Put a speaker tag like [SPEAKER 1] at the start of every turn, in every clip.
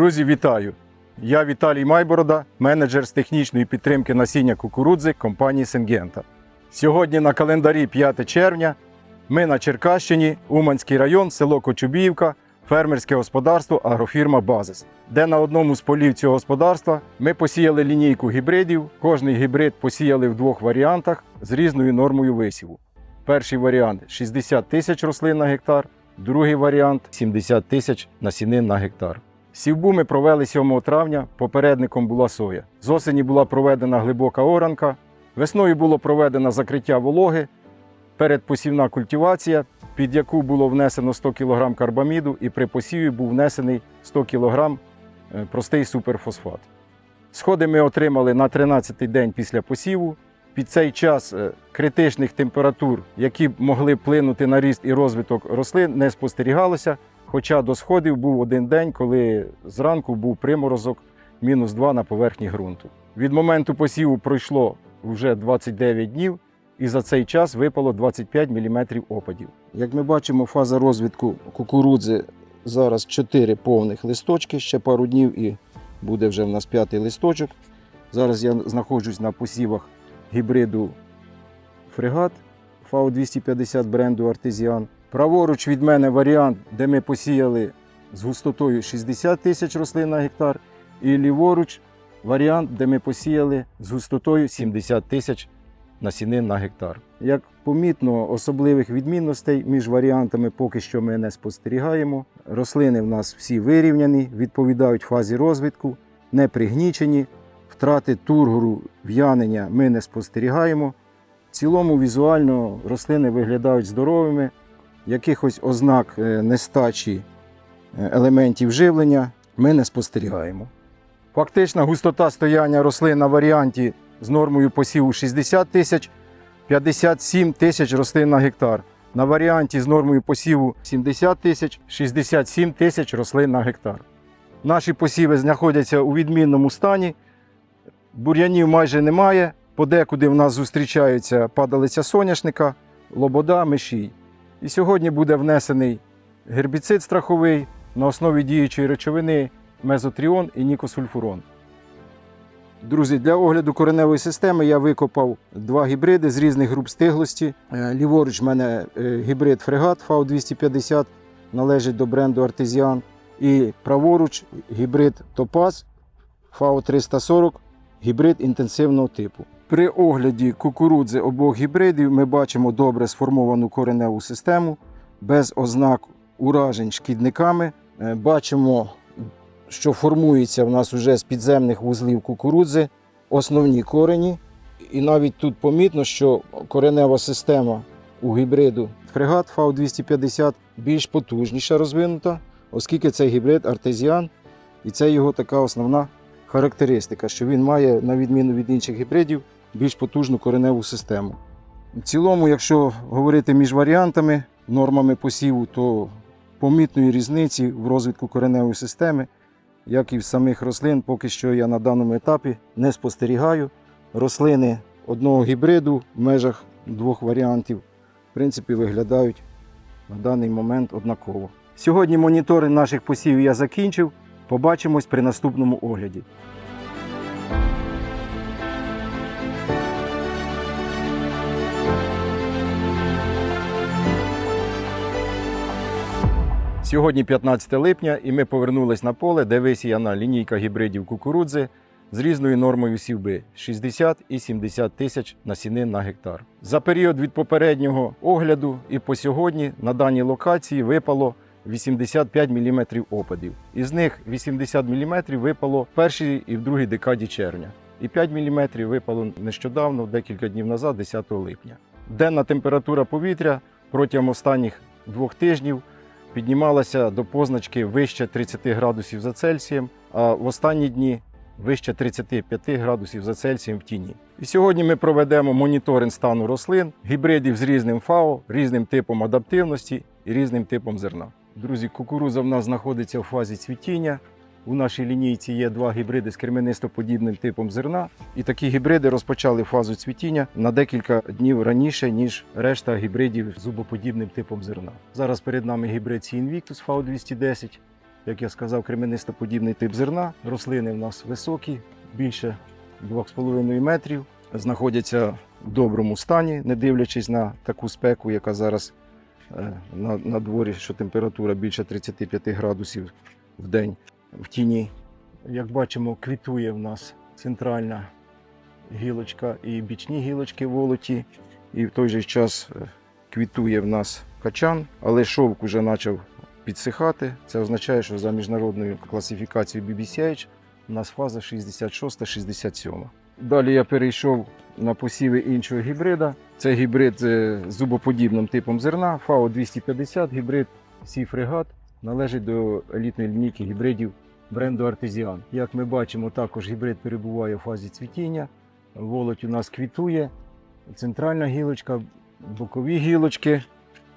[SPEAKER 1] Друзі, вітаю! Я Віталій Майборода, менеджер з технічної підтримки насіння кукурудзи компанії Сингента. Сьогодні на календарі 5 червня. Ми на Черкащині, Уманський район, село Кочубіївка, фермерське господарство агрофірма Базис, де на одному з полів цього господарства ми посіяли лінійку гібридів. Кожний гібрид посіяли в двох варіантах з різною нормою висіву. Перший варіант 60 тисяч рослин на гектар, другий варіант 70 тисяч насінин на гектар. Сівбу ми провели 7 травня, попередником була соя. З осені була проведена глибока оранка, весною було проведено закриття вологи, передпосівна культивація, під яку було внесено 100 кг карбаміду, і при посіві був внесений 100 кг е, простий суперфосфат. Сходи ми отримали на 13-й день після посіву. Під цей час е, критичних температур, які могли вплинути на ріст і розвиток рослин, не спостерігалося. Хоча до сходів був один день, коли зранку був приморозок мінус 2 на поверхні ґрунту. Від моменту посіву пройшло вже 29 днів, і за цей час випало 25 мм опадів. Як ми бачимо, фаза розвитку кукурудзи зараз 4 повних листочки, ще пару днів і буде вже в нас п'ятий листочок. Зараз я знаходжусь на посівах гібриду фрегат FAO 250 бренду Артезіан. Праворуч від мене варіант, де ми посіяли з густотою 60 тисяч рослин на гектар, і ліворуч варіант, де ми посіяли з густотою 70 тисяч насінин на гектар. Як помітно, особливих відмінностей між варіантами поки що ми не спостерігаємо. Рослини в нас всі вирівняні, відповідають фазі розвитку, не пригнічені, втрати тургору, в'янення ми не спостерігаємо. В цілому візуально рослини виглядають здоровими, якихось ознак е, нестачі е, елементів живлення ми не спостерігаємо. Фактична густота стояння рослин на варіанті з нормою посіву 60 тисяч 57 тисяч рослин на гектар. На варіанті з нормою посіву 70 тисяч 67 тисяч рослин на гектар. Наші посіви знаходяться у відмінному стані. Бур'янів майже немає. Подекуди в нас зустрічаються падалиця соняшника, лобода, мишій. І сьогодні буде внесений гербіцид страховий на основі діючої речовини мезотріон і нікосульфурон. Друзі, для огляду кореневої системи я викопав два гібриди з різних груп стиглості. Е, Ліворуч в мене е, гібрид фрегат FAO 250 належить до бренду Артезіан. І праворуч гібрид Топаз FAO 340 гібрид інтенсивного типу. При огляді кукурудзи обох гібридів ми бачимо добре сформовану кореневу систему без ознак уражень шкідниками. Е, Бачимо, що формується в нас вже з підземних вузлів кукурудзи основні корені. І навіть тут помітно, що коренева система у гібриду фрегат FAO 250 більш потужніша розвинута, оскільки цей гібрид артезіан, і це його така основна характеристика, що він має, на відміну від інших гібридів, більш потужну кореневу систему. В цілому, якщо говорити між варіантами, нормами посіву, то помітної різниці в розвитку кореневої системи, як і в самих рослин, поки що я на даному етапі не спостерігаю. Рослини одного гібриду в межах двох варіантів, в принципі, виглядають на даний момент однаково. Сьогодні моніторинг наших посівів я закінчив. Побачимось при наступному огляді. Сьогодні 15 липня, і ми повернулись на поле, де висіяна лінійка гібридів кукурудзи з різною нормою сівби 60 і 70 тисяч насінин на гектар. За період від попереднього огляду і по сьогодні на даній локації випало 85 мм опадів. Із них 80 мм випало в першій і в другій декаді червня. І 5 мм випало нещодавно, декілька днів назад, 10 липня. Денна температура повітря протягом останніх двох тижнів піднімалася до позначки вище 30 градусів за Цельсієм, а в останні дні вище 35 градусів за Цельсієм в тіні. І сьогодні ми проведемо моніторинг стану рослин, гібридів з різним ФАО, різним типом адаптивності і різним типом зерна. Друзі, кукуруза в нас знаходиться в фазі цвітіння. У нашій лінійці є два гібриди з кременистоподібним типом зерна. І такі гібриди розпочали фазу цвітіння на декілька днів раніше, ніж решта гібридів з зубоподібним типом зерна. Зараз перед нами гібрид Invictus FAO 210 як я сказав, кременистоподібний тип зерна. Рослини в нас високі, більше 2,5 метрів. Знаходяться в доброму стані, не дивлячись на таку спеку, яка зараз е, на, на дворі, що температура більше 35 градусів в день в тіні. Як бачимо, квітує в нас центральна гілочка і бічні гілочки волоті. І в той же час е, квітує в нас качан, але шовк уже почав підсихати. Це означає, що за міжнародною класифікацією BBCH у нас фаза 66-67. Далі я перейшов на посіви іншого гібрида. Це гібрид е, з зубоподібним типом зерна, FAO 250, гібрид Сі-фрегат, належить до елітної лінійки гібридів бренду Артезіан. Як ми бачимо, також гібрид перебуває в фазі цвітіння. Волоть у нас квітує, центральна гілочка, бокові гілочки.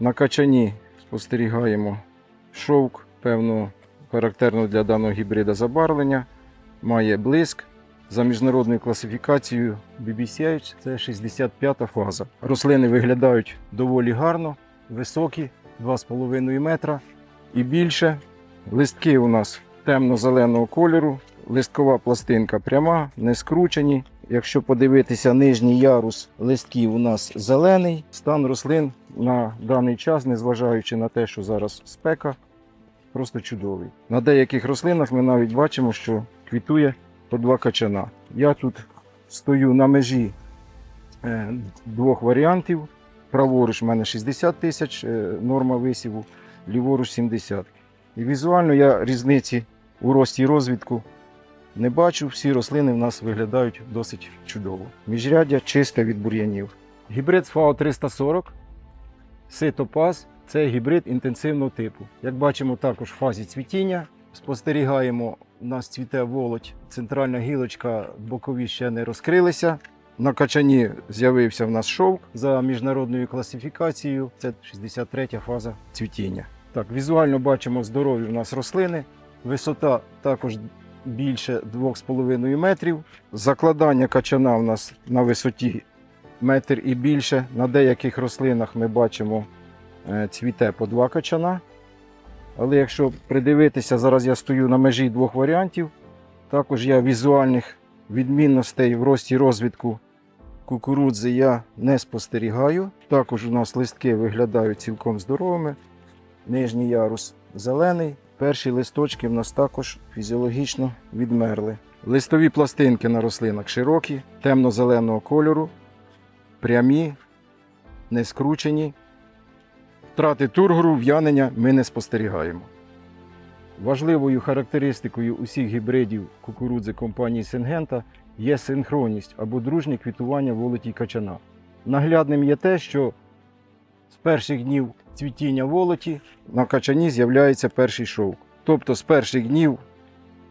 [SPEAKER 1] На качані спостерігаємо шовк, певно, характерно для даного гібрида забарвлення, має блиск. За міжнародною класифікацією BBCH це 65-та фаза. Рослини виглядають доволі гарно, високі, 2,5 метра і більше. Листки у нас темно-зеленого кольору, листкова пластинка пряма, не скручені. Якщо подивитися нижній ярус листків у нас зелений, стан рослин на даний час, незважаючи на те, що зараз спека, просто чудовий. На деяких рослинах ми навіть бачимо, що квітує по два качана. Я тут стою на межі е, двох варіантів. Праворуч в мене 60 тисяч е, норма висіву, ліворуч 70. І візуально я різниці у рості і розвитку не бачу. Всі рослини в нас виглядають досить чудово. Міжряддя чисте від бур'янів. Гібрид ФАО 340 Ситопаз це гібрид інтенсивного типу. Як бачимо, також в фазі цвітіння. Спостерігаємо, у нас цвіте волоть, центральна гілочка, бокові ще не розкрилися. На качані з'явився в нас шовк за міжнародною класифікацією. Це 63 фаза цвітіння. Так, візуально бачимо здорові в нас рослини. Висота також більше 2,5 метрів. Закладання качана в нас на висоті метр і більше. На деяких рослинах ми бачимо е, цвіте по два качана. Але якщо придивитися, зараз я стою на межі двох варіантів. Також я візуальних відмінностей в рості і розвитку кукурудзи я не спостерігаю. Також у нас листки виглядають цілком здоровими. Нижній ярус зелений. Перші листочки в нас також фізіологічно відмерли. Листові пластинки на рослинах широкі, темно-зеленого кольору, прямі, не скручені. Втрати тургору, в'янення ми не спостерігаємо. Важливою характеристикою усіх гібридів кукурудзи компанії Сингента є синхронність або дружнє квітування волоті качана. Наглядним є те, що з перших днів цвітіння волоті на качані з'являється перший шовк. Тобто з перших днів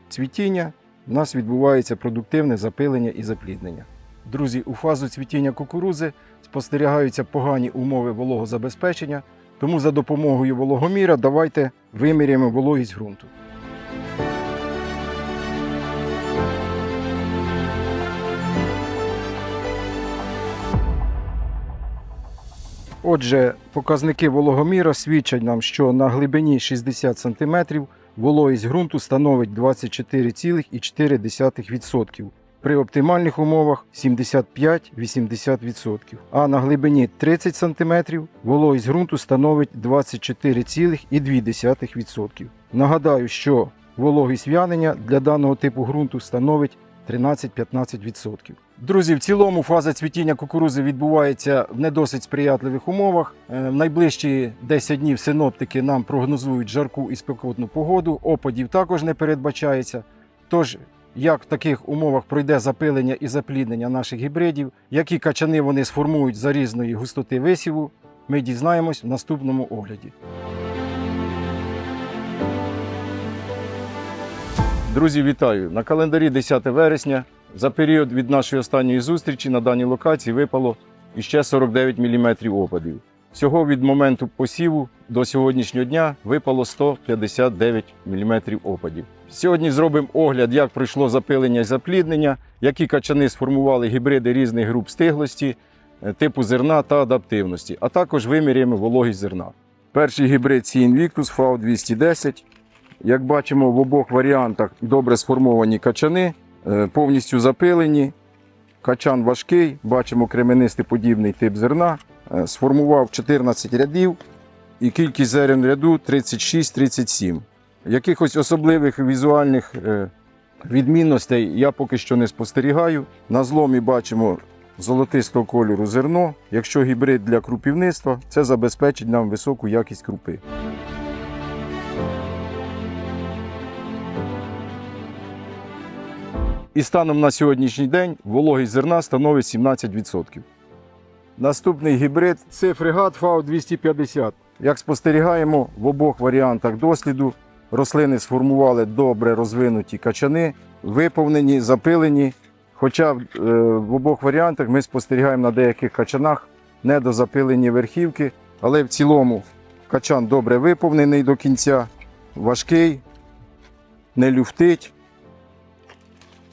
[SPEAKER 1] цвітіння у нас відбувається продуктивне запилення і запліднення. Друзі, у фазу цвітіння кукурузи спостерігаються погані умови вологозабезпечення, тому за допомогою вологоміра давайте виміряємо вологість ґрунту. Отже, показники вологоміра свідчать нам, що на глибині 60 см вологість ґрунту становить 24,4%. При оптимальних умовах 75-80%. А на глибині 30 см вологість ґрунту становить 24,2%. Нагадаю, що вологість в'янення для даного типу ґрунту становить 13-15%. Друзі, в цілому фаза цвітіння кукурузи відбувається в не досить сприятливих умовах. Е, В найближчі 10 днів синоптики нам прогнозують жарку і спекотну погоду. Опадів також не передбачається. Тож, як в таких умовах пройде запилення і запліднення наших гібридів, які качани вони сформують за різної густоти висіву, ми дізнаємось в наступному огляді. Друзі, вітаю! На календарі 10 вересня. За період від нашої останньої зустрічі на даній локації випало іще 49 мм опадів. Всього від моменту посіву до сьогоднішнього дня випало 159 мм опадів. Сьогодні зробимо огляд, як пройшло запилення і запліднення, які качани сформували гібриди різних груп стиглості, е, типу зерна та адаптивності, а також виміряємо вологість зерна. Перший гібрид Sien Victus FAO 210 Як бачимо, в обох варіантах добре сформовані качани, повністю запилені. Качан важкий, бачимо кременистий подібний тип зерна. Е, Сформував 14 рядів і кількість зерен ряду 36-37. Якихось особливих візуальних е, відмінностей я поки що не спостерігаю. На зломі бачимо золотистого кольору зерно. Якщо гібрид для крупівництва, це забезпечить нам високу якість крупи. І станом на сьогоднішній день вологість зерна становить 17%. Наступний гібрид це фрегат FAO 250. Як спостерігаємо, в обох варіантах досліду рослини сформували добре розвинуті качани, виповнені, запилені. Хоча е, в обох варіантах ми спостерігаємо на деяких качанах недозапилені верхівки, але в цілому качан добре виповнений до кінця, важкий, не люфтить.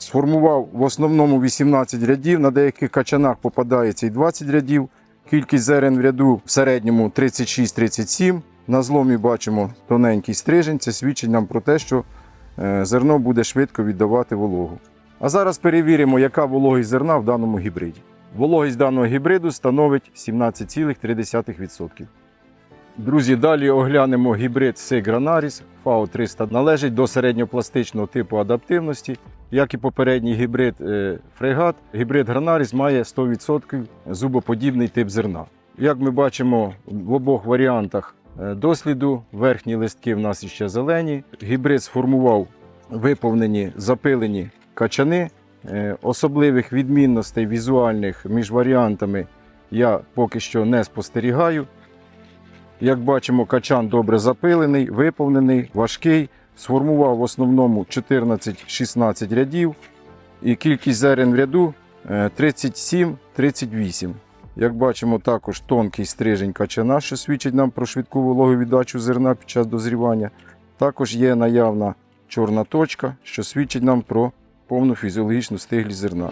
[SPEAKER 1] Сформував в основному 18 рядів, на деяких качанах попадається і 20 рядів. Кількість зерен в ряду в середньому 36-37. На зломі бачимо тоненький стрижень. Це свідчить нам про те, що е, зерно буде швидко віддавати вологу. А зараз перевіримо, яка вологість зерна в даному гібриді. Вологість даного гібриду становить 17,3%. Друзі, далі оглянемо гібрид Granaris FAO 300 належить до середньопластичного типу адаптивності. Як і попередній гібрид е, фрегат, гібрид Granaris має 100% зубоподібний тип зерна. Як ми бачимо в обох варіантах е, досліду, верхні листки в нас іще зелені. Гібрид сформував виповнені запилені качани. Е, Особливих відмінностей візуальних між варіантами я поки що не спостерігаю. Як бачимо, качан добре запилений, виповнений, важкий. Сформував в основному 14-16 рядів. І кількість зерен в ряду е, 37-38. Як бачимо, також тонкий стрижень качана, що свідчить нам про швидку вологу віддачу зерна під час дозрівання. Також є наявна чорна точка, що свідчить нам про повну фізіологічну стиглість зерна.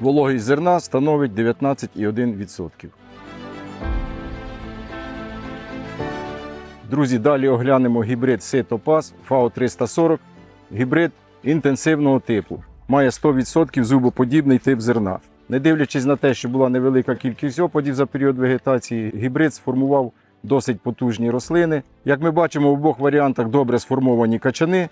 [SPEAKER 1] Вологість зерна становить 19,1%. Друзі, далі оглянемо гібрид Ситопас FAO 340. Гібрид інтенсивного типу. Має 100% зубоподібний тип зерна. Не дивлячись на те, що була невелика кількість опадів за період вегетації, гібрид сформував досить потужні рослини. Як ми бачимо, в обох варіантах добре сформовані качани.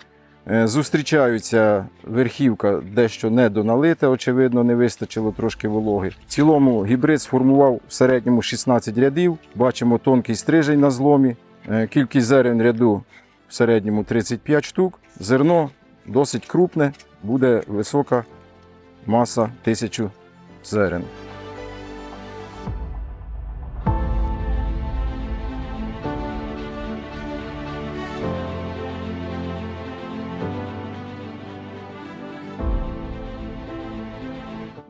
[SPEAKER 1] Е, Зустрічаються верхівка дещо недоналита, очевидно, не вистачило трошки вологи. В цілому гібрид сформував в середньому 16 рядів. Бачимо тонкий стрижень на зломі. Е, Кількість зерен ряду в середньому 35 штук. Зерно досить крупне, буде висока маса 1000 зерен.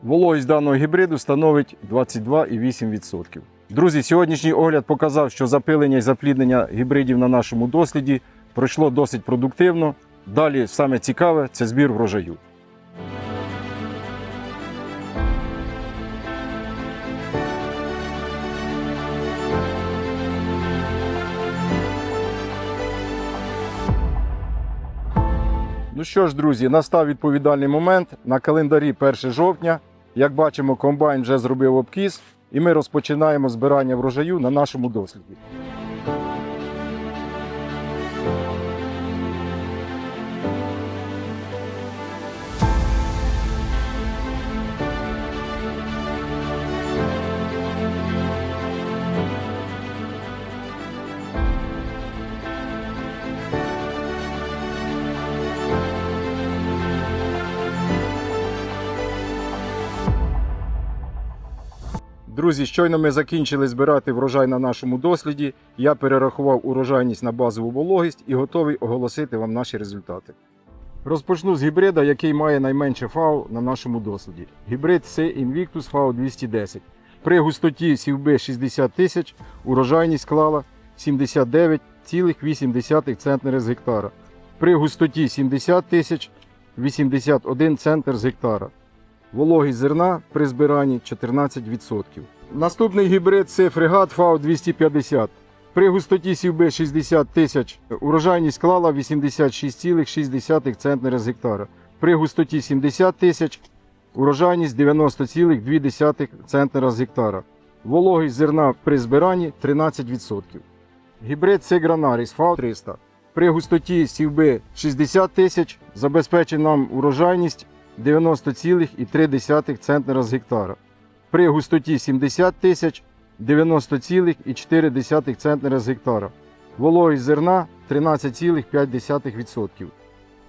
[SPEAKER 1] Вологість даного гібриду становить 22,8%. Друзі, сьогоднішній огляд показав, що запилення і запліднення гібридів на нашому досліді пройшло досить продуктивно. Далі саме цікаве це збір врожаю. Ну що ж, друзі, настав відповідальний момент. На календарі 1 жовтня. Як бачимо, комбайн вже зробив обкіс, і ми розпочинаємо збирання врожаю на нашому досліді. Друзі, щойно ми закінчили збирати врожай на нашому досліді. Я перерахував урожайність на базову вологість і готовий оголосити вам наші результати. Розпочну з гібрида, який має найменше ФАО на нашому досліді. Гібрид C Invictus FAO 210. При густоті сівби 60 тисяч урожайність склала 79,8 центнери з гектара. При густоті 70 тисяч 81 центр з гектара. Вологість зерна при збиранні 14%. Наступний гібрид це фрегат ФАУ 250. При густоті сівби 60 тисяч урожайність склала 86,6 центнера з гектара. При густоті 70 тисяч урожайність 90,2 центнера з гектара. Вологість зерна при збиранні 13%. Гібрид Сегранаріс ФАУ 300. При густоті сівби 60 тисяч забезпечить нам урожайність 90,3 центнера з гектара. При густоті 70 тисяч 90,4 центнера з гектара. Вологість зерна 13,5%.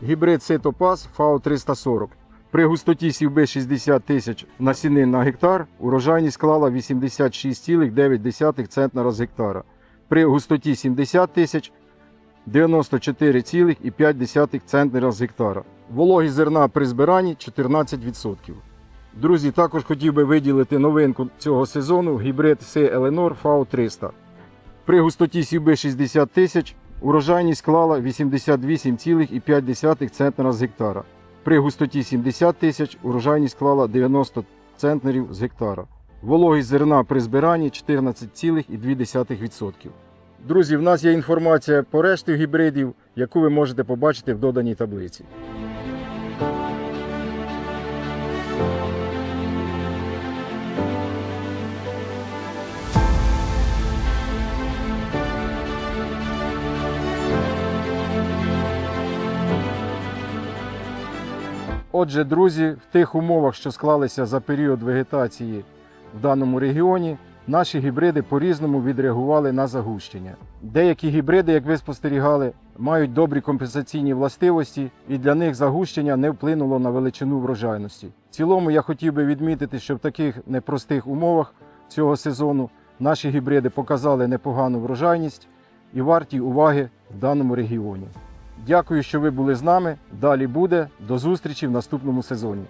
[SPEAKER 1] Гібрид Ситопас ФАО 340. При густоті сівби 60 тисяч насінин на гектар урожайність склала 86,9 центнера з гектара. При густоті 70 тисяч 94,5 центнера з гектара. Вологість зерна при збиранні 14%. Друзі, також хотів би виділити новинку цього сезону гібрид С Еленор ФАО 300. При густоті сівби 60 тисяч урожайність склала 88,5 центнера з гектара. При густоті 70 тисяч урожайність склала 90 центнерів з гектара. Вологість зерна при збиранні 14,2%. Друзі, в нас є інформація по решті гібридів, яку ви можете побачити в доданій таблиці. Отже, друзі, в тих умовах, що склалися за період вегетації в даному регіоні, наші гібриди по-різному відреагували на загущення. Деякі гібриди, як ви спостерігали, мають добрі компенсаційні властивості, і для них загущення не вплинуло на величину врожайності. В цілому я хотів би відмітити, що в таких непростих умовах цього сезону наші гібриди показали непогану врожайність і варті уваги в даному регіоні. Дякую, що ви були з нами. Далі буде. До зустрічі в наступному сезоні.